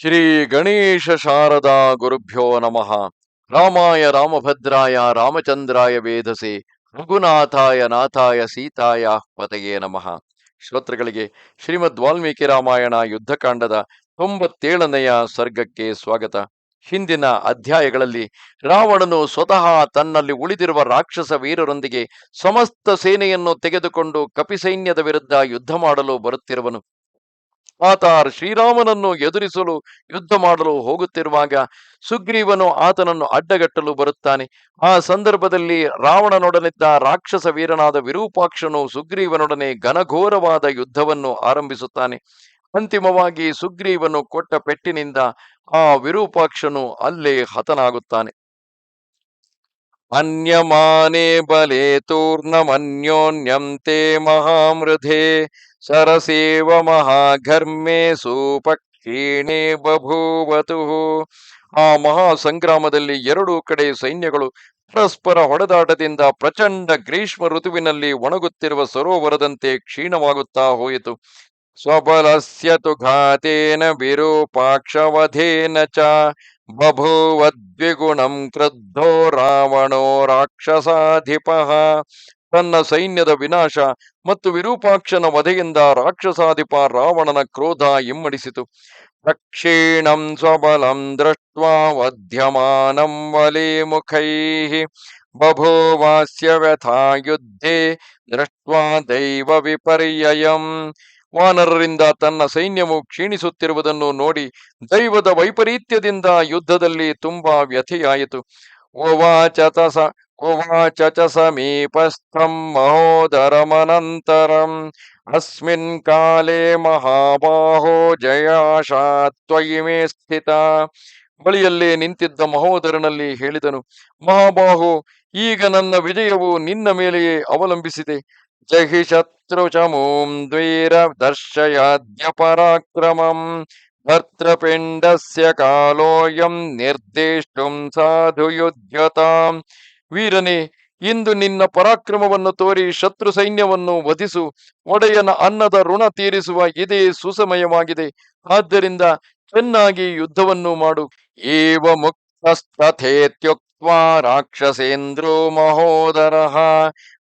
ಶ್ರೀ ಗಣೇಶ ಶಾರದಾ ಗುರುಭ್ಯೋ ನಮಃ. ರಾಮಾಯ ರಾಮಭದ್ರಾಯ ರಾಮಚಂದ್ರಾಯ ವೇದಸೆ ರಘುನಾಥಾಯ ನಾಥಾಯ ಸೀತಾಯ ಪತೆಯೇ ನಮಃ. ಶ್ರೋತೃಗಳಿಗೆ ಶ್ರೀಮದ್ ವಾಲ್ಮೀಕಿ ರಾಮಾಯಣ ಯುದ್ಧಕಾಂಡದ ತೊಂಬತ್ತೇಳನೆಯ ಸರ್ಗಕ್ಕೆ ಸ್ವಾಗತ. ಹಿಂದಿನ ಅಧ್ಯಾಯಗಳಲ್ಲಿ ರಾವಣನು ಸ್ವತಃ ತನ್ನಲ್ಲಿ ಉಳಿದಿರುವ ರಾಕ್ಷಸ ವೀರರೊಂದಿಗೆ ಸಮಸ್ತ ಸೇನೆಯನ್ನು ತೆಗೆದುಕೊಂಡು ಕಪಿಸೈನ್ಯದ ವಿರುದ್ಧ ಯುದ್ಧ ಮಾಡಲು ಬರುತ್ತಿರುವನು. ಆತ ಶ್ರೀರಾಮನನ್ನು ಎದುರಿಸಲು ಯುದ್ಧ ಮಾಡಲು ಹೋಗುತ್ತಿರುವಾಗ ಸುಗ್ರೀವನು ಆತನನ್ನು ಅಡ್ಡಗಟ್ಟಲು ಬರುತ್ತಾನೆ. ಆ ಸಂದರ್ಭದಲ್ಲಿ ರಾವಣನೊಡನಿದ್ದ ರಾಕ್ಷಸ ವೀರನಾದ ವಿರೂಪಾಕ್ಷನು ಸುಗ್ರೀವನೊಡನೆ ಘನಘೋರವಾದ ಯುದ್ಧವನ್ನು ಆರಂಭಿಸುತ್ತಾನೆ. ಅಂತಿಮವಾಗಿ ಸುಗ್ರೀವನು ಕೊಟ್ಟ ಪೆಟ್ಟಿನಿಂದ ಆ ವಿರೂಪಾಕ್ಷನು ಅಲ್ಲೇ ಹತನಾಗುತ್ತಾನೆ. ಅನ್ಯಮಾನೆ ಬಲೆ ತೂರ್ಣಮನ್ಯೋನ್ಯಂ ತೇ ಮಹಾಮೃಧೆ ಸರಸೇವ ಮಹಾಘರ್ಮೆ ಸೂಪಕ್ಷೀಣೆ ಬಭೂವತು ಆ ಮಹಾ ಸಂಗ್ರಾಮದಲ್ಲಿ ಎರಡೂ ಕಡೆ ಸೈನ್ಯಗಳು ಪರಸ್ಪರ ಹೊಡೆದಾಟದಿಂದ ಪ್ರಚಂಡ ಗ್ರೀಷ್ಮ ಋತುವಿನಲ್ಲಿ ಒಣಗುತ್ತಿರುವ ಸರೋವರದಂತೆ ಕ್ಷೀಣವಾಗುತ್ತಾ ಹೋಯಿತು. ಸ್ವಬಲಸ್ಯ ತು ಘಾತೇನ ವಿರೂಪಾಕ್ಷವಧೇನ ಚ ಬಭೂವದ್ವಿಗುಣಂ ಕ್ರುದ್ಧೋ ರಾವಣೋ ರಾಕ್ಷಸಾಧಿಪಃ ತನ್ನ ಸೈನ್ಯದ ವಿನಾಶ ಮತ್ತು ವಿರೂಪಾಕ್ಷನ ವಧೆಯಿಂದ ರಾಕ್ಷಸಾಧಿಪ ರಾವಣನ ಕ್ರೋಧ ಇಮ್ಮಡಿಸಿತು। ದಕ್ಷಿಣಂ ಸ್ವಬಲಂ ದೃಷ್ಟ್ವಾ ವಧ್ಯಮಾನಂ ವಲೇ ಮುಖೈಃ ಬಭೂವಾಸ್ಯ ವ್ಯಥಾ ಯುದ್ಧೇ ದೃಷ್ಟ್ವಾ ದೈವ ವಿಪರ್ಯಯಂ। ವಾನರರಿಂದ ತನ್ನ ಸೈನ್ಯವು ಕ್ಷೀಣಿಸುತ್ತಿರುವುದನ್ನು ನೋಡಿ ದೈವದ ವೈಪರೀತ್ಯದಿಂದ ಯುದ್ಧದಲ್ಲಿ ತುಂಬಾ ವ್ಯಥೆಯಾಯಿತು. ಓವಾಚತಸ ಸ ಉವಾಚ ಚ ಸಮೀಪಸ್ಥಂ ಮಹೋದರಮನಂತರಂ, ಅಸ್ಮಿನ್ ಕಾಲೇ ಮಹಾಬಾಹೋ ಜಯಾಶಾ ತ್ವಯಿ ಮೇ ಸ್ಥಿತ. ಬಳಿಯಲ್ಲೇ ನಿಂತಿದ್ದ ಮಹೋದರನಲ್ಲಿ ಹೇಳಿದನು, ಮಹಾಬಾಹು, ಈಗ ನನ್ನ ವಿಜಯವು ನಿನ್ನ ಮೇಲೆಯೇ ಅವಲಂಬಿಸಿದೆ. ಜಹಿ ಶತ್ರು ಚಮೂಂ ದ್ವೈರ ದರ್ಶಯಾದ್ಯ ಪರಾಕ್ರಮಂ ಭರ್ತೃಪಿಂಡಸ್ಯ ಕಾಲೋಯಂ ನಿರ್ದೇಷ್ಟುಂ ಸಾಧು ಯುದ್ಧತಾಂ ವೀರನೇ ಇಂದು ನಿನ್ನ ಪರಾಕ್ರಮವನ್ನು ತೋರಿ ಶತ್ರು ಸೈನ್ಯವನ್ನು ವಧಿಸು, ಒಡೆಯನ ಅನ್ನದ ಋಣ ತೀರಿಸುವ ಇದೇ ಸುಸಮಯವಾಗಿದೆ, ಆದ್ದರಿಂದ ಚೆನ್ನಾಗಿ ಯುದ್ಧವನ್ನು ಮಾಡು. ಏವ ಮುಕ್ತಸ್ಥಥೇತ್ಯುಕ್ತ್ವಾ ರಾಕ್ಷಸೇಂದ್ರೋ ಮಹೋದರ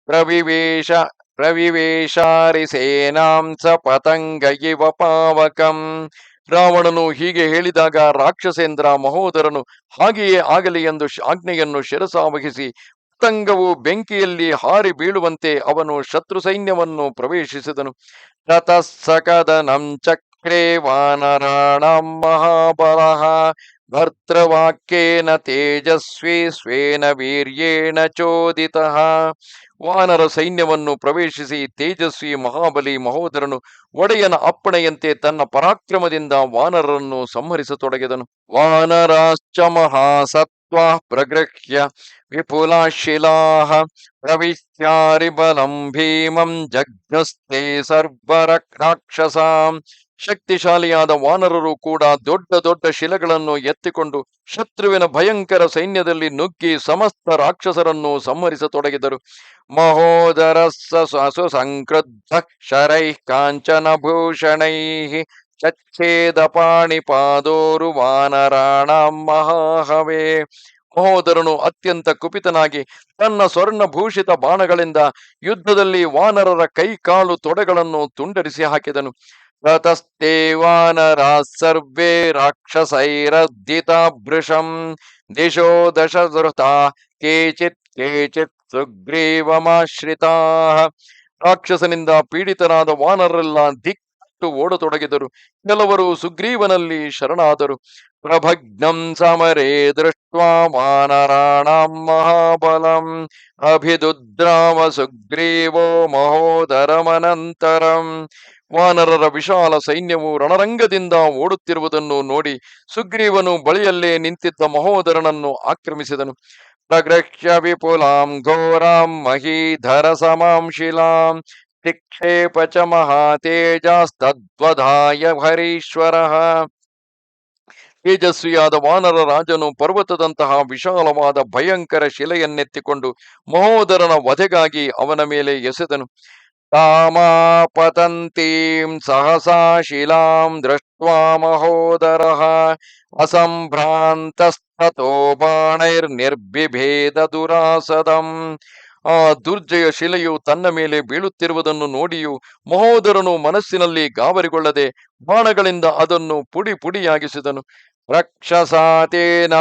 ಪ್ರವಿವೇಶ ಪ್ರವಿವೇಶಾರಿ ಸೇನಾಂಸ ಪತಂಗ ಇವ ಪಾವಕಂ. ರಾವಣನು ಹೀಗೆ ಹೇಳಿದಾಗ ರಾಕ್ಷಸೇಂದ್ರ ಮಹೋದರನು ಹಾಗೆಯೇ ಆಗಲಿ ಎಂದು ಆಜ್ಞೆಯನ್ನು ಶಿರಸಾವಹಿಸಿ ಪತಂಗವು ಬೆಂಕಿಯಲ್ಲಿ ಹಾರಿ ಬೀಳುವಂತೆ ಅವನು ಶತ್ರು ಸೈನ್ಯವನ್ನು ಪ್ರವೇಶಿಸಿದನು. ರತಃ ಸಕದನಂ ಚಕ್ರೇ ವಾನರಾಣಂ ಮಹಾಬಲಃ. ಭರ್ತೃವಾಕ್ಯೇನ ತೇಜಸ್ವಿ ಸ್ವೇನ ವೀರ್ಯೇಣ ಚೋದಿತ. ವಾನರ ಸೈನ್ಯವನ್ನು ಪ್ರವೇಶಿಸಿ ತೇಜಸ್ವಿ ಮಹಾಬಲಿ ಮಹೋದರನು ಒಡೆಯನ ಅಪ್ಪಣೆಯಂತೆ ತನ್ನ ಪರಾಕ್ರಮದಿಂದ ವಾನರರನ್ನು ಸಂಹರಿಸತೊಡಗಿದನು. ವಾನರಾಶ್ಚ ಮಹಾಸತ್ವ ಪ್ರಗೃಹ್ಯ ವಿಪುಲಾಶಿಲಾಹ. ಪ್ರವಿಶ್ಯಾರಿ ಬಲಂ ಭೀಮಂ ಜಗ್ನಸ್ತೆ ಸರ್ವರ ರಾಕ್ಷಸಾಂ. ಶಕ್ತಿಶಾಲಿಯಾದ ವಾನರರು ಕೂಡ ದೊಡ್ಡ ದೊಡ್ಡ ಶಿಲೆಗಳನ್ನು ಎತ್ತಿಕೊಂಡು ಶತ್ರುವಿನ ಭಯಂಕರ ಸೈನ್ಯದಲ್ಲಿ ನುಗ್ಗಿ ಸಮಸ್ತ ರಾಕ್ಷಸರನ್ನು ಸಂಹರಿಸತೊಡಗಿದರು. ಮಹೋದರಸ್ಸ ಸಂಕ್ರುದ್ಧ ಶರೈ ಕಾಂಚನ ಭೂಷಣೈ ಚಚ್ಛೇದ ಪಾಣಿಪಾದೋರು ವಾನರಾಣ ಮಹಾಹವೇ. ಮಹೋದರನು ಅತ್ಯಂತ ಕುಪಿತನಾಗಿ ತನ್ನ ಸ್ವರ್ಣಭೂಷಿತ ಬಾಣಗಳಿಂದ ಯುದ್ಧದಲ್ಲಿ ವಾನರರ ಕೈಕಾಲು ತೊಡೆಗಳನ್ನು ತುಂಡರಿಸಿ ಹಾಕಿದನು. ವಾನರಾ ಸರ್ವೇ ದಿಶೋ ದಶ ಧೃತಾ ಕೇಚಿತ್ ಕೇಚಿತ್ ಸುಗ್ರೀವಮಾಶ್ರಿತಾ ರಾಕ್ಷಸನಿಂದ ಪೀಡಿತರಾದ ವಾನರೆಲ್ಲ ದಿಕ್ಕು ಓಡತೊಡಗಿದರು ಕೆಲವರು ಸುಗ್ರೀವನಲ್ಲಿ ಶರಣಾದರು। ಪ್ರಭಗ್ನಂ ಸಮರೇ ದೃಷ್ಟ್ವಾ ವಾನರಾಣಾಂ ಮಹಾಬಲಂ। ಅಭಿದುದ್ರಾಮ ಸುಗ್ರೀವೋ ಮಹೋದರಮನಂತರಂ। ವಾನರರ ವಿಶಾಲ ಸೈನ್ಯವು ರಣರಂಗದಿಂದ ಓಡುತ್ತಿರುವುದನ್ನು ನೋಡಿ ಸುಗ್ರೀವನು ಬಳಿಯಲ್ಲೇ ನಿಂತಿದ್ದ ಮಹೋದರನನ್ನು ಆಕ್ರಮಿಸಿದನು. ಪ್ರಗ್ರಹ್ಯ ವಿಪುಲಾಂ ಘೋರಾಂ ಮಹೀಧರ ಸಮಾಂ ಶಿಲಾಂ ತಿಕ್ಷೇಪ ಚ ಮಹಾತೇಜಸ್ತದ್ವಧಾಯ ಹರೀಶ್ವರ. ತೇಜಸ್ವಿಯಾದ ವಾನರ ರಾಜನು ಪರ್ವತದಂತಹ ವಿಶಾಲವಾದ ಭಯಂಕರ ಶಿಲೆಯನ್ನೆತ್ತಿಕೊಂಡು ಮಹೋದರನ ವಧೆಗಾಗಿ ಅವನ ಮೇಲೆ ಎಸೆದನು. तामापतन्तीं सहसा शिलां दृष्ट्वा महोदरः असम्भ्रान्तस्ततो ಬಾಣೈರ್ನಿರ್ಬಿಭೇದ ದುರಾಸದಂ ಆ ದುರ್ಜಯ ಶಿಲೆಯು ತನ್ನ ಮೇಲೆ ಬೀಳುತ್ತಿರುವುದನ್ನು ನೋಡಿಯೂ ಮಹೋದರನು ಮನಸ್ಸಿನಲ್ಲಿ ಗಾಬರಿಗೊಳ್ಳದೆ ಬಾಣಗಳಿಂದ ಅದನ್ನು ಪುಡಿ ಪುಡಿಯಾಗಿಸಿದನು ರಕ್ಷಸಾತೇನ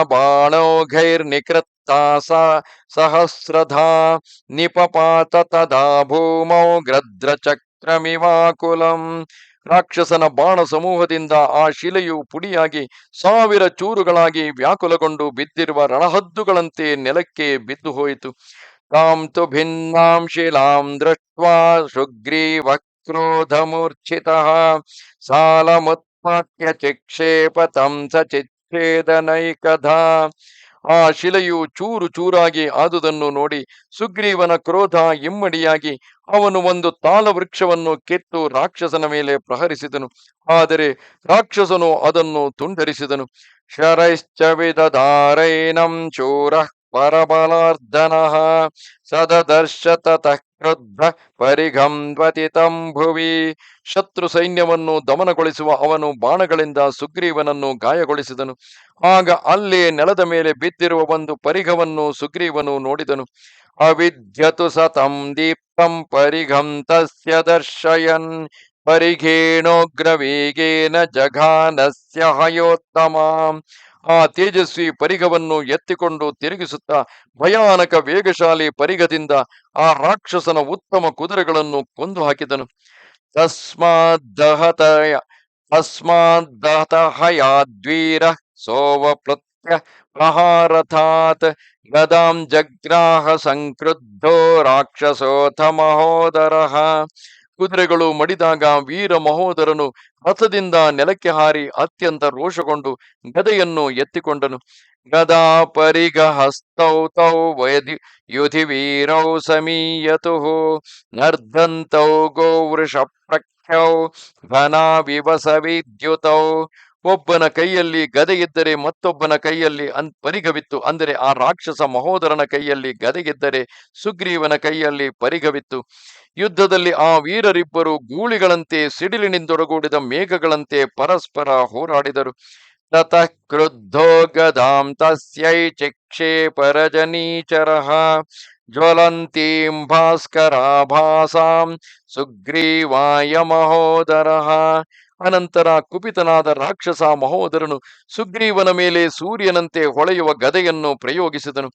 ಸ ಸಹಸ್ರಧಾ ನಿಪಪಾತ ತದಾ ಭೂಮೌ ಗ್ರದ್ರಚಕ್ರಮಿವಾಕುಲಂ ರಾಕ್ಷಸನ ಬಾಣ ಸಮೂಹದಿಂದ ಆ ಶಿಲೆಯು ಪುಡಿಯಾಗಿ ಸಾವಿರ ಚೂರುಗಳಾಗಿ ವ್ಯಾಕುಲಗೊಂಡು ಬಿದ್ದಿರುವ ರಣಹದ್ದುಗಳಂತೆ ನೆಲಕ್ಕೆ ಬಿದ್ದು ಹೋಯಿತು. ತಾಂ ತು ಭಿನ್ನಾಂ ಶಿಲಾಂ ದೃಷ್ಟ್ವಾ ಸುಗ್ರೀವ ಕ್ರೋಧ ಮೂರ್ಛಿತ ಚಿಕ್ಷೇಪ ತಂ ಸ ಚಿಚ್ಛೇದನೈಕಧಾ ಆ ಶಿಲೆಯು ಚೂರು ಚೂರಾಗಿ ಆದುದನ್ನು ನೋಡಿ ಸುಗ್ರೀವನ ಕ್ರೋಧ ಇಮ್ಮಡಿಯಾಗಿ ಅವನು ಒಂದು ತಾಲ ವೃಕ್ಷವನ್ನು ಕೆತ್ತು ರಾಕ್ಷಸನ ಮೇಲೆ ಪ್ರಹರಿಸಿದನು. ಆದರೆ ರಾಕ್ಷಸನು ಅದನ್ನು ತುಂಡರಿಸಿದನು. ಶರೈಶ್ಚ ವಿದಧಾರೈನಂ ಚೂರ ಪರಬಲಾರ್ದನಃ ಸದದರ್ಶ ತತಃ ಕ್ರುದ್ಧ ಪರಿಘಂದ್ವತಿತಂ ಭುವಿ ಶತ್ರು ಸೈನ್ಯವನ್ನು ದಮನಗೊಳಿಸುವ ಅವನು ಬಾಣಗಳಿಂದ ಸುಗ್ರೀವನನ್ನು ಗಾಯಗೊಳಿಸಿದನು। ಆಗ ಅಲ್ಲಿ ನೆಲದ ಮೇಲೆ ಬಿದ್ದಿರುವ ಒಂದು ಪರಿಘವನ್ನು ಸುಗ್ರೀವನು ನೋಡಿದನು। ಅವಿದ್ಯತು ಸತಂ ದೀಪ್ತಂ ಪರಿಘಂ ತಸ್ಯ ದರ್ಶಯನ್ ಪರಿಘೇಣೋಗ್ರವೇಗೇನ ಜಘಾನಸ್ಯ ಹಯೋತ್ತಮಾಂ। ಆ ತೇಜಸ್ವಿ ಪರಿಗವನ್ನು ಎತ್ತಿಕೊಂಡು ತಿರುಗಿಸುತ್ತಾ ಭಯಾನಕ ವೇಗಶಾಲಿ ಪರಿಗದಿಂದ ಆ ರಾಕ್ಷಸನ ಉತ್ತಮ ಕುದುರೆಗಳನ್ನು ಕೊಂದು ಹಾಕಿದನು. ತಸ್ಮದ್ದಹತಯ ತಸ್ಮದ್ದಹತಹಯ ದ್ವೀರ ಸೋವ ಪ್ರತ್ಯ ಪ್ರಹಾರಥಾತ್ ಗದಾಂ ಜಗ್ರಾಹ ಸಂಕ್ರುದ್ಧೋ ರಾಕ್ಷಸೋಥ ಮಹೋದರಃ. ಕುದುರೆಗಳು ಮಡಿದಾಗ ವೀರ ಮಹೋದರನು ರಥದಿಂದ ನೆಲಕ್ಕೆ ಹಾರಿ ಅತ್ಯಂತ ರೋಷಗೊಂಡು ಗದೆಯನ್ನು ಎತ್ತಿಕೊಂಡನು. ಗದಾ ಪರಿಗ ಹಸ್ತೌ ತೌ ಯುಧಿ ವೀರೌ ಸಮೀಯತು ನರ್ಧಂತೌ ಗೋವೃಷ ಪ್ರಖ್ಯೌ ಘನಾವಿವಸ ವಿದ್ಯುತೌ ಒಬ್ಬನ ಕೈಯಲ್ಲಿ ಗದೆಯಿದ್ದರೆ ಮತ್ತೊಬ್ಬನ ಕೈಯಲ್ಲಿ ಅನ್ ಪರಿಗವಿತ್ತು. ಅಂದರೆ ಆ ರಾಕ್ಷಸ ಮಹೋದರನ ಕೈಯಲ್ಲಿ ಗದೆಗಿದ್ದರೆ ಸುಗ್ರೀವನ ಕೈಯಲ್ಲಿ ಪರಿಗವಿತ್ತು. ಯುದ್ಧದಲ್ಲಿ ಆ ವೀರರಿಬ್ಬರು ಗೂಳಿಗಳಂತೆ ಸಿಡಿಲಿನಿಂದೊಡಗೂಡಿದ ಮೇಘಗಳಂತೆ ಪರಸ್ಪರ ಹೋರಾಡಿದರು. ತತಃ ಕ್ರುದ್ಧೋ ಗದಾಂ ತಸ್ಯೈ ಚಿಕ್ಷೇಪರಜನೀಚರಃ ಜ್ವಲಂತೀಂ ಭಾಸ್ಕರಾಭಾಸಾಂ ಸುಗ್ರೀವಾಯ ಮಹೋದರಃ ಅನಂತರ ಕುಪಿತನಾದ ರಾಕ್ಷಸ ಮಹೋದರನು ಸುಗ್ರೀವನ ಮೇಲೆ ಸೂರ್ಯನಂತೆ ಹೊಳೆಯುವ ಗದೆಯನ್ನು ಪ್ರಯೋಗಿಸಿದನು.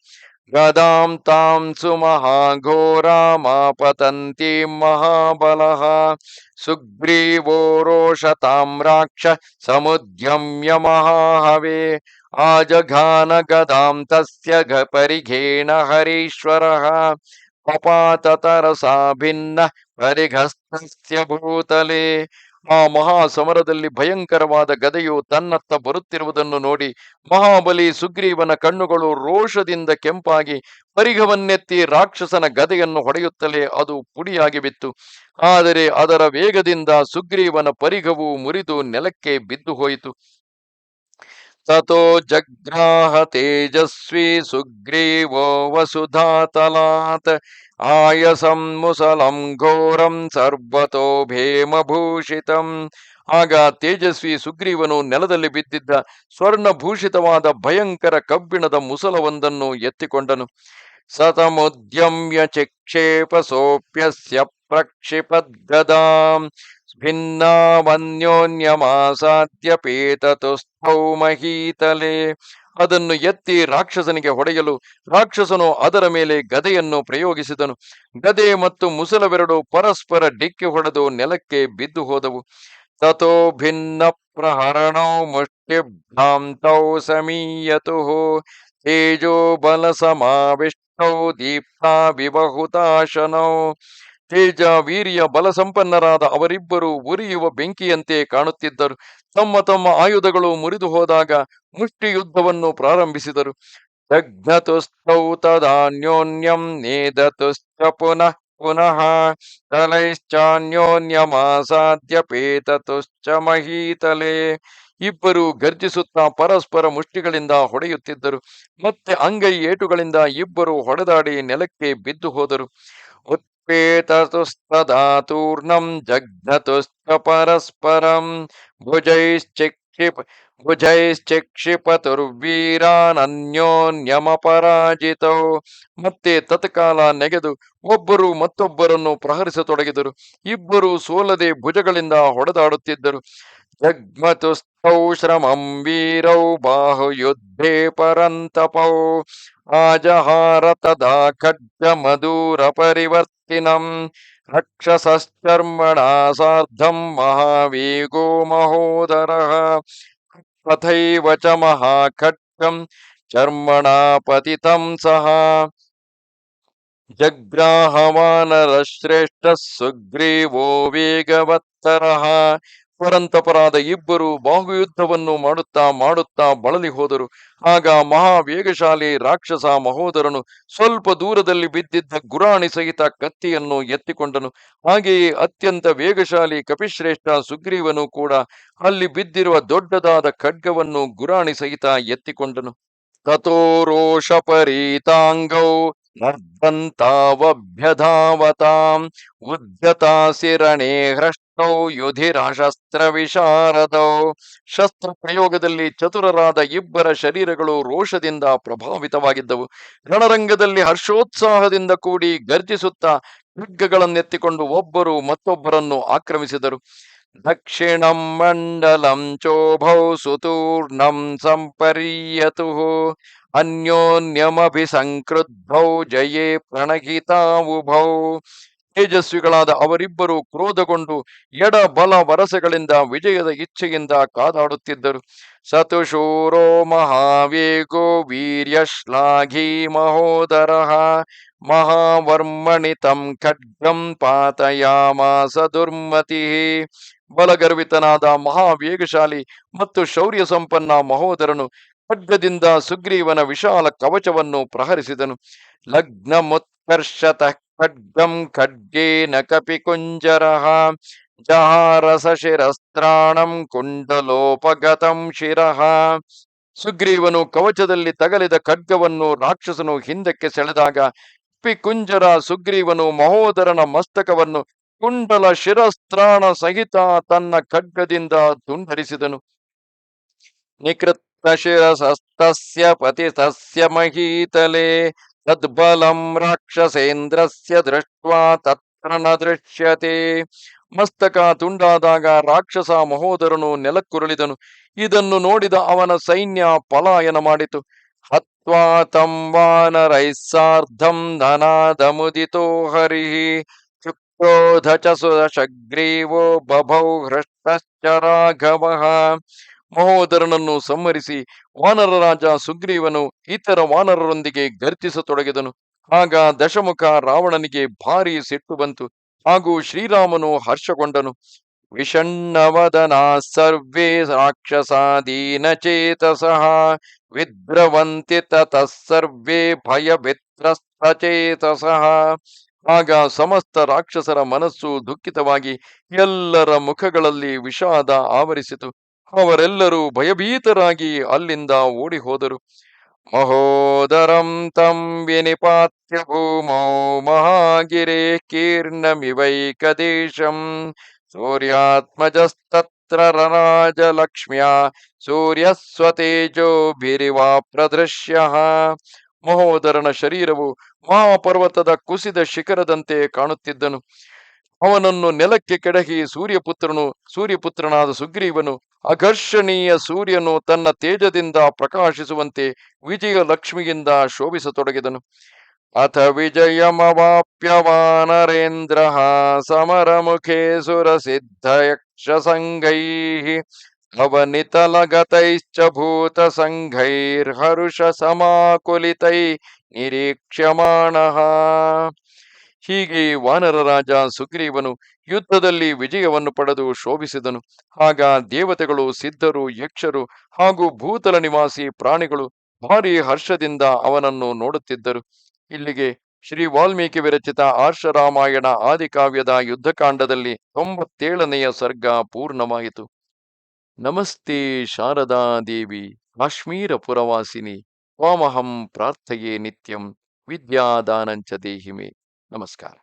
ಗದಾಂ ತಾಂ ಸುಮಹಾಘೋರಾಮಾಪತಂತಿ ಮಹಾಬಲಃ. ಸುಗ್ರೀವೋ ರೋಷತಾಂ ರಾಕ್ಷ ಸಮುದ್ಯಮ್ಯ ಮಹಾಹವೇ. ಆಜಘಾನ ಗದಾಂ ತಸ್ಯ ಪರಿಘೇಣ ಹರೀಶ್ವರಃ. ಪಪಾತತರಸಾ ಭಿನ್ನ ಪರಿಘಸ್ತಸ್ಯ ಭೂತಲೆ. ಆ ಮಹಾ ಸಮರದಲ್ಲಿ ಭಯಂಕರವಾದ ಗದೆಯು ತನ್ನತ್ತ ಬರುತ್ತಿರುವುದನ್ನು ನೋಡಿ ಮಹಾಬಲಿ ಸುಗ್ರೀವನ ಕಣ್ಣುಗಳು ರೋಷದಿಂದ ಕೆಂಪಾಗಿ ಪರಿಘವನ್ನೆತ್ತಿ ರಾಕ್ಷಸನ ಗದೆಯನ್ನು ಹೊಡೆಯುತ್ತಲೇ ಅದು ಪುಡಿಯಾಗಿ ಬಿತ್ತು. ಆದರೆ ಅದರ ವೇಗದಿಂದ ಸುಗ್ರೀವನ ಪರಿಘವು ಮುರಿದು ನೆಲಕ್ಕೆ ಬಿದ್ದು ಹೋಯಿತು. ತಥೋ ಜಗ್ರಾಹ ತೇಜಸ್ವಿ ಸುಗ್ರೀವೋ ವಸುಧಾತಲಾತ್ ಆಯಸಂ ಮುಸಲಂ ಘೋರಂ ಸರ್ವತೋ ಭೇಮಭೂಷಿತಂ ಆಗ ತೇಜಸ್ವಿ ಸುಗ್ರೀವನು ನೆಲದಲ್ಲಿ ಬಿದ್ದಿದ್ದ ಸ್ವರ್ಣಭೂಷಿತವಾದ ಭಯಂಕರ ಕಬ್ಬಿಣದ ಮುಸಲವೊಂದನ್ನು ಎತ್ತಿಕೊಂಡನು. ಸತಮುದ್ಯಮ್ಯ ಚಿಕ್ಷೇಪ ಸೋಪ್ಯಸ್ಯ ಪ್ರಕ್ಷಿಪದ್ಗದಾಂ ಭಿನ್ನಾವನ್ಯೋನ್ಯಮಾಸಾದ್ಯ ಪೇತತುಸ್ಥೌ ಮಹೀತಲೆ ಅದನ್ನು ಎತ್ತಿ ರಾಕ್ಷಸನಿಗೆ ಹೊಡೆಯಲು ರಾಕ್ಷಸನು ಅದರ ಮೇಲೆ ಗದೆಯನ್ನು ಪ್ರಯೋಗಿಸಿದನು. ಗದೆ ಮತ್ತು ಮುಸಲವೆರಡು ಪರಸ್ಪರ ಡಿಕ್ಕಿ ಹೊಡೆದು ನೆಲಕ್ಕೆ ಬಿದ್ದು ಹೋದವು. ತಥೋ ಭಿನ್ನ ಪ್ರಹರಣೋ ಮುಷ್ಟಿಭ್ರಾಂತೌ ಸಮೀಯತು ತೇಜೋ ಬಲ ಸಮಾವಿಷ್ಟೌ ದೀಪ್ತಾ ವಿಬಹುತಾಶನೌ ತೇಜ ವೀರ್ಯ ಬಲ ಸಂಪನ್ನರಾದ ಅವರಿಬ್ಬರು ಉರಿಯುವ ಬೆಂಕಿಯಂತೆ ಕಾಣುತ್ತಿದ್ದರು. ತಮ್ಮ ತಮ್ಮ ಆಯುಧಗಳು ಮುರಿದು ಹೋದಾಗ ಮುಷ್ಟಿ ಯುದ್ಧವನ್ನು ಪ್ರಾರಂಭಿಸಿದರು. ಜಗ್ನತುಸ್ತೌ ತದಾನ್ಯೋನ್ಯಂ ನೇದತುಶ್ಚ ಪುನಃ ಪುನಃ ತಲೈಶ್ಚಾನ್ಯೋನ್ಯಮಾಸಾಧ್ಯ ಪೇತತುಶ್ಚ ಮಹೀತಲೆ. ಇಬ್ಬರು ಗರ್ಜಿಸುತ್ತಾ ಪರಸ್ಪರ ಮುಷ್ಟಿಗಳಿಂದ ಹೊಡೆಯುತ್ತಿದ್ದರು. ಮತ್ತೆ ಅಂಗೈ ಏಟುಗಳಿಂದ ಇಬ್ಬರು ಹೊಡೆದಾಡಿ ನೆಲಕ್ಕೆ ಬಿದ್ದು ಹೋದರು. ವೇತತುಸ್ತದಾತೂರ್ಣಂ ಜಘ್ನತುಶ್ಚ ಪರಸ್ಪರಂ ಭುಜೈಶ್ಚಿಕ್ಷಿಪ ಭುಜೈಶ್ಚಿಕ್ಷಿಪತುರ್ವೀರಾನನ್ಯೋನ್ಯಮಪರಾಜಿತೌ ಮತ್ತೆ ತತ್ಕಾಲ ನೆಗೆದು ಒಬ್ಬರು ಮತ್ತೊಬ್ಬರನ್ನು ಪ್ರಹರಿಸತೊಡಗಿದರು. ಇಬ್ಬರು ಸೋಲದೆ ಭುಜಗಳಿಂದ ಹೊಡೆದಾಡುತ್ತಿದ್ದರು. ಜಗ್ಮತುಸ್ಥೌ ಶ್ರಮಂ ವೀರೌ ಬಾಹುಯುದ್ಧೇ ಪರಂತಪೌ. ಆಜಹಾರ ತದಾ ಖಡ್ಗ ಮಧುರ ಪರಿವರ್ತಿನಂ ರಕ್ಷಸಶ್ಚರ್ಮಣಾ ಸಾರ್ಧಂ ಮಹಾವೇಗೋ ಮಹೋದರಃ ತಥೈವ ಚ ಮಹಾಖಡ್ಗಂ ಚರ್ಮಣಾ ಜಗ್ರಾಹವಾನರಶ್ರೇಷ್ಠ ಸುಗ್ರೀವೋ ವೇಗವತ್ತರಃ ಪರಂತಪರಾದ ಇಬ್ಬರು ಬಾಹುಯುದ್ಧವನ್ನು ಮಾಡುತ್ತಾ ಮಾಡುತ್ತಾ ಬಳಲಿ ಹೋದರು. ಆಗ ಮಹಾವೇಗಶಾಲಿ ರಾಕ್ಷಸ ಮಹೋದರನು ಸ್ವಲ್ಪ ದೂರದಲ್ಲಿ ಬಿದ್ದಿದ್ದ ಗುರಾಣಿ ಸಹಿತ ಕತ್ತಿಯನ್ನು ಎತ್ತಿಕೊಂಡನು. ಹಾಗೆಯೇ ಅತ್ಯಂತ ವೇಗಶಾಲಿ ಕಪಿಶ್ರೇಷ್ಠ ಸುಗ್ರೀವನು ಕೂಡ ಅಲ್ಲಿ ಬಿದ್ದಿರುವ ದೊಡ್ಡದಾದ ಖಡ್ಗವನ್ನು ಗುರಾಣಿ ಸಹಿತ ಎತ್ತಿಕೊಂಡನು. ತಥೋ ರೋಷಪರೀತಾಂಗೌ ನರ್ದಂತಾವಭ್ಯಧಾವತಾಂ ಉದ್ಯತಾಸಿರಣೆ ಹೃಷ್ಟೌ ಯುಧಿರಾಶಸ್ತ್ರ ವಿಶಾರದೌ ಶಸ್ತ್ರ ಪ್ರಯೋಗದಲ್ಲಿ ಚತುರರಾದ ಇಬ್ಬರ ಶರೀರಗಳು ರೋಷದಿಂದ ಪ್ರಭಾವಿತವಾಗಿದ್ದವು. ರಣರಂಗದಲ್ಲಿ ಹರ್ಷೋತ್ಸಾಹದಿಂದ ಕೂಡಿ ಗರ್ಜಿಸುತ್ತಾ ಖಡ್ಗಗಳನ್ನೆತ್ತಿಕೊಂಡು ಒಬ್ಬರು ಮತ್ತೊಬ್ಬರನ್ನು ಆಕ್ರಮಿಸಿದರು. ದಕ್ಷಿಣಂ ಮಂಡಲಂ ಚೋಭೌ ಸುತೂರ್ಣಂ ಸಂಪರ್ಯತು। ಅನ್ಯೋನ್ಯಮಭಿಸಂಕ್ರುದ್ಧೌ ಜಯೇ ಪ್ರಣಗಿತಾವುಭೌ. ತೇಜಸ್ವಿಗಳಾದ ಅವರಿಬ್ಬರು ಕ್ರೋಧಗೊಂಡು ಎಡ ಬಲ ವರಸೆಗಳಿಂದ ವಿಜಯದ ಇಚ್ಛೆಯಿಂದ ಕಾದಾಡುತ್ತಿದ್ದರು. ಸತುಶೂರೋ ಮಹಾವೇಗೋ ವೀರ್ಯ ಶ್ಲಾಘಿ ಮಹೋದರಃ. ಮಹಾವರ್ಮಣಿ ತಂ ಖಡ್ಗಂ ಪಾತಯಾಮಾಸ ದುರ್ಮತಿ. ಬಲಗರ್ವಿತನಾದ ಮಹಾವೇಗಶಾಲಿ ಮತ್ತು ಶೌರ್ಯ ಸಂಪನ್ನ ಮಹೋದರನು ಖಡ್ಗದಿಂದ ಸುಗ್ರೀವನ ವಿಶಾಲ ಕವಚವನ್ನು ಪ್ರಹರಿಸಿದನು. ಲಗ್ನ ಮುತ್ಕರ್ಷತ ಖಡ್ಗಂ ಖಡ್ಗೇನ ಕಪಿಕುಂಜರಃ ಜಹಾರಸ ಶಿರಸ್ತ್ರಾಣಂ ಕುಂಡಲೋಪಗತಂ ಶಿರಃ. ಸುಗ್ರೀವನು ಕವಚದಲ್ಲಿ ತಗಲಿದ ಖಡ್ಗವನ್ನು ರಾಕ್ಷಸನು ಹಿಂದಕ್ಕೆ ಸೆಳೆದಾಗ ಪಿಕುಂಜರ ಸುಗ್ರೀವನು ಮಹೋದರನ ಮಸ್ತಕವನ್ನು ಕುಂಡಲ ಶಿರಸ್ತ್ರಾಣ ಸಹಿತ ತನ್ನ ಖಡ್ಗದಿಂದ ತುಂಡರಿಸಿದನು. ನಿಕೃತ್ತ ಶಿರಸಸ್ತಸ್ಯ ಪತಿತಸ್ಯ ಮಹೀತಲೆ ತದ್ಬಲಂ ರಾಕ್ಷಸೇಂದ್ರಸ್ಯ ದೃಷ್ಟ್ವಾ ತತ್ರ ನ ದೃಶ್ಯತೆ ಮಸ್ತಕ ತುಂಡಾದಾಗ ರಾಕ್ಷಸ ಮಹೋದರನು ನೆಲಕ್ಕುರುಳಿದನು। ಇದನ್ನು ನೋಡಿದ ಅವನ ಸೈನ್ಯ ಪಲಾಯನ ಮಾಡಿತು। ಹತ್ವಾ ತಂ ವಾನರೈಃ ಸಾರ್ಧಂ ಧನಾದಮುದಿತೋ ಹರಿಹಿ ಚುಕ್ರೋಧ ಚ ಶಗ್ರೀವೋ ಬಭೌ ಹೃಷ್ಟಶ್ಚ ರಾಘವಃ। ಮಹೋದರನನ್ನು ಸಂಹರಿಸಿ ವಾನರ ರಾಜ ಸುಗ್ರೀವನು ಇತರ ವಾನರರೊಂದಿಗೆ ಗರ್ತಿಸತೊಡಗಿದನು ಆಗ ದಶಮುಖ ರಾವಣನಿಗೆ ಭಾರಿ ಸಿಟ್ಟು ಬಂತು. ಹಾಗೂ ಶ್ರೀರಾಮನು ಹರ್ಷಗೊಂಡನು. ವಿಷಣ್ಣವದನ ಸರ್ವೇ ರಾಕ್ಷಸಾದೀನ ಚೇತಸಃ ವಿದ್ರವಂತಿ ತತಃ ಸರ್ವೇ ಭಯವಿತ್ರಸ್ತಚೇತಸಃ ಆಗ ಸಮಸ್ತ ರಾಕ್ಷಸರ ಮನಸ್ಸು ದುಃಖಿತವಾಗಿ ಎಲ್ಲರ ಮುಖಗಳಲ್ಲಿ ವಿಷಾದ ಆವರಿಸಿತು. ಅವರೆಲ್ಲರೂ ಭಯಭೀತರಾಗಿ ಅಲ್ಲಿಂದ ಓಡಿ ಹೋದರು ಮಹೋದರಂ ತಂ ವಿನಿಪಾತ್ಯ ಭೂಮೌ ಮಹಾಗಿರೇ ಕೀರ್ಣಮಿವೈಕದೇಶಂ. ಸೂರ್ಯಾತ್ಮಜಸ್ತತ್ರ ರಾಜಲಕ್ಷ್ಮ್ಯ ಸೂರ್ಯ ಸ್ವತೇಜೋಭಿರಿವಾ ಪ್ರದೃಶ್ಯ. ಮಹೋದರನ ಶರೀರವು ಮಹಾಪರ್ವತದ ಕುಸಿದ ಶಿಖರದಂತೆ ಕಾಣುತ್ತಿದ್ದನು. ಅವನನ್ನು ನೆಲಕ್ಕೆ ಕೆಡಹಿ ಸೂರ್ಯಪುತ್ರನು, ಸೂರ್ಯಪುತ್ರನಾದ ಸುಗ್ರೀವನು ಅಘರ್ಷಣೀಯ ಸೂರ್ಯನು ತನ್ನ ತೇಜದಿಂದ ಪ್ರಕಾಶಿಸುವಂತೆ ವಿಜಯ ಲಕ್ಷ್ಮಿಯಿಂದ ಶೋಭಿಸತೊಡಗಿದನು. ಅಥ ವಿಜಯಮವಾಪ್ಯವಾನರೇಂದ್ರ ಸಮರಮುಖೇ ಸುರಸಿದ್ಧ ಯಕ್ಷ ಸಂಘೈ ಅವನಿತಲಗತೈಶ್ಚ ಭೂತ ಸಂಘೈರ್ಹರುಷ ಸಮಾಕುಲಿತೈ ನಿರೀಕ್ಷ್ಯಮಾಣಃ. ಹೀಗೆ ವಾನರ ರಾಜ ಸುಗ್ರೀವನು ಯುದ್ಧದಲ್ಲಿ ವಿಜಯವನ್ನು ಪಡೆದು ಶೋಭಿಸಿದನು. ಆಗ ದೇವತೆಗಳು, ಸಿದ್ಧರು, ಯಕ್ಷರು ಹಾಗೂ ಭೂತಲ ನಿವಾಸಿ ಪ್ರಾಣಿಗಳು ಭಾರಿ ಹರ್ಷದಿಂದ ಅವನನ್ನು ನೋಡುತ್ತಿದ್ದರು. ಇಲ್ಲಿಗೆ ಶ್ರೀ ವಾಲ್ಮೀಕಿ ವಿರಚಿತ ಆರ್ಷರಾಮಾಯಣ ಆದಿಕಾವ್ಯದ ಯುದ್ಧಕಾಂಡದಲ್ಲಿ ತೊಂಬತ್ತೇಳನೆಯ ಸರ್ಗ ಪೂರ್ಣವಾಯಿತು. ನಮಸ್ತೆ ಶಾರದಾ ದೇವಿ, ಕಾಶ್ಮೀರ ಪುರವಾಸಿನಿ ಓಮಹಂ ಪ್ರಾರ್ಥಯೇ ನಿತ್ಯಂ, ವಿದ್ಯಾದಾನಂಚ ದೇಹಿಮೆ. Namaskar.